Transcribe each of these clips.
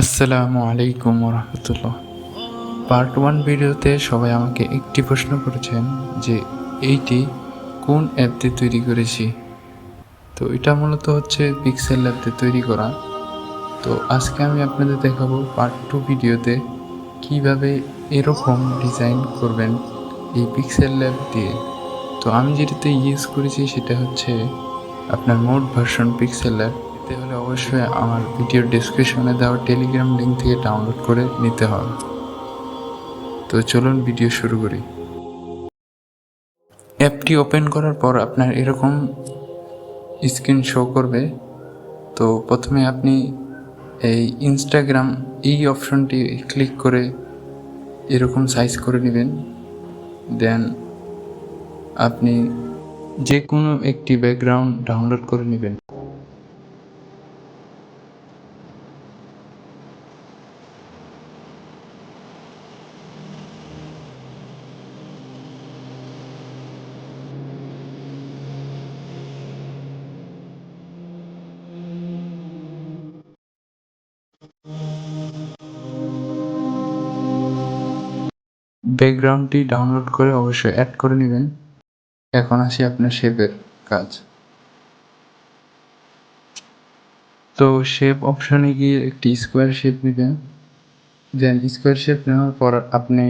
আসসালামু আলাইকুম রহমতুল্লাহ part one ভিডিওতে সবাই আমাকে একটি প্রশ্ন করেছেন যে, এইটি কোন অ্যাপ দিয়ে তৈরি করেছি? তো এটা মূলত হচ্ছে পিক্সেল ল্যাব দিয়ে তৈরি করা। তো আজকে আমি আপনাদের দেখাবো পার্ট টু ভিডিওতে কীভাবে এরকম ডিজাইন করবেন এই পিক্সেল ল্যাব দিয়ে। তো আমি যেটাতে ইউজ করেছি সেটা হচ্ছে আপনার মোট ভার্সন পিক্সেল ল্যাব এতে হলে অবশ্যই আমার ভিডিও ডিসক্রিপশনে দেওয়া টেলিগ্রাম লিঙ্ক থেকে ডাউনলোড করে নিতে হবে। তো চলুন ভিডিও শুরু করি। অ্যাপটি ওপেন করার পর আপনার এরকম স্ক্রিন শো করবে। তো প্রথমে আপনি এই ইনস্টাগ্রাম এই অপশনটি ক্লিক করে এরকম সাইজ করে নেবেন। দেন আপনি যে কোনো একটি ব্যাকগ্রাউন্ড ডাউনলোড করে নেবেন। ব্যাকগ্রাউন্ডটি ডাউনলোড করে অবশ্যই অ্যাড করে নেবেন। এখন আসি আপনার শেপের কাজ। তো শেপ অপশনে গিয়ে একটি স্কোয়ার শেপ নেবেন। দেন স্কোয়ার শেপ নেওয়ার পর আপনি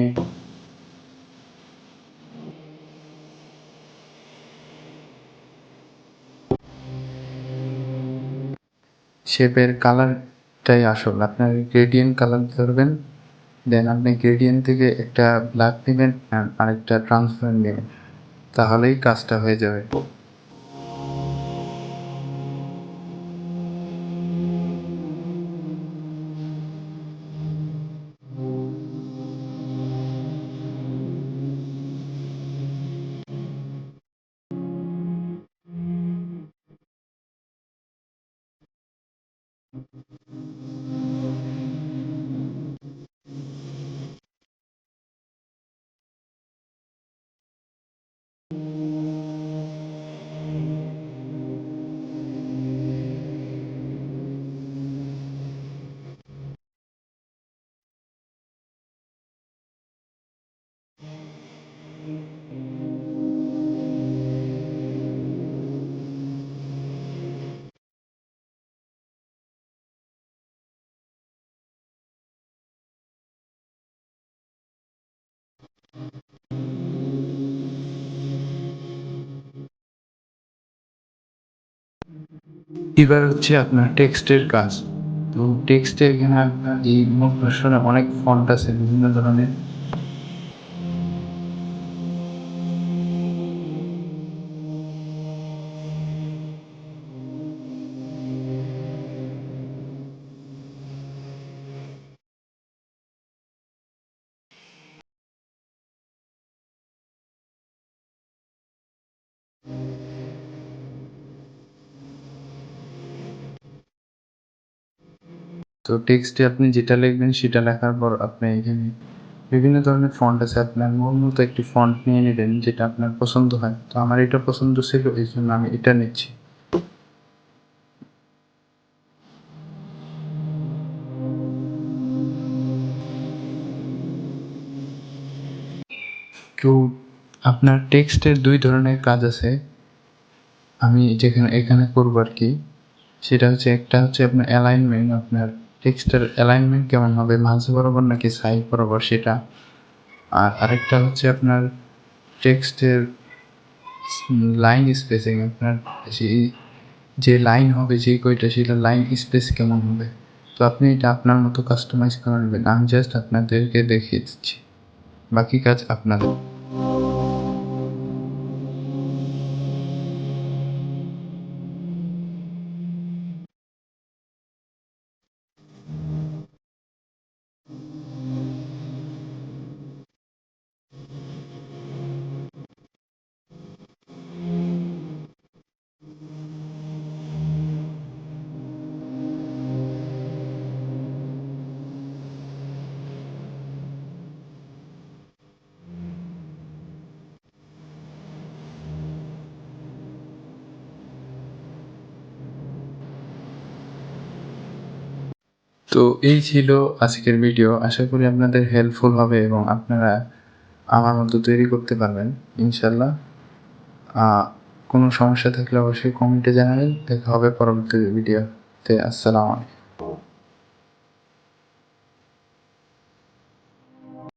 শেপের কালারটাই আসল। আপনার গ্রেডিয়েন্ট কালার ধরবেন। দেন আপনি গ্রেডিয়েন্ট থেকে একটা ব্ল্যাক নেবেন আরেকটা ট্রান্সপারেন্ট নেবেন তাহলেই কাজটা হয়ে যাবে। এবার হচ্ছে আপনার টেক্সটের কাজ। তো টেক্সটে এখানে আপনার এই অনেক ফন্ট আছে, বিভিন্ন ধরনের। তো টেক্সটে আপনি যেটা লিখবেন সেটা লেখার পর আপনি এখানে বিভিন্ন ধরনের ফন্ট আছে। আপনার মন মতো একটি ফন্ট নিয়ে নেবেন যেটা আপনার পছন্দ হয়। তো আমার এটা পছন্দ ছিল, এই জন্য আমি এটা নিচ্ছি। তো আপনার টেক্সটের দুই ধরনের কাজ আছে। আমি যেখানে, এখানে করব আর কি। সেটা হচ্ছে, একটা হচ্ছে আপনার অ্যালাইনমেন্ট আপনার টেক্সটের অ্যালাইনমেন্ট কেমন হবে? মাঝ বরাবর নাকি সাইড বরাবর সেটা? আর আরেকটা হচ্ছে আপনার টেক্সটের লাইন স্পেসিং আপনার সেই যে লাইন হবে, যে কয়টা, সেটা লাইন স্পেস কেমন হবে? তো আপনি এটা আপনার মতো কাস্টমাইজ করে নেবেন। আমি জাস্ট আপনাদেরকে দেখিয়ে দিচ্ছি। বাকি কাজ আপনাদের। তো এই ছিল আজকের ভিডিও আশা করি আপনাদের হেল্পফুল হবে এবং আপনারা আমার মতো তৈরি করতে পারবেন, ইনশাল্লাহ। কোনো সমস্যা থাকলে অবশ্যই কমেন্টে জানাবেন। দেখা হবে পরবর্তী ভিডিওতে আসসালামু আলাইকুম।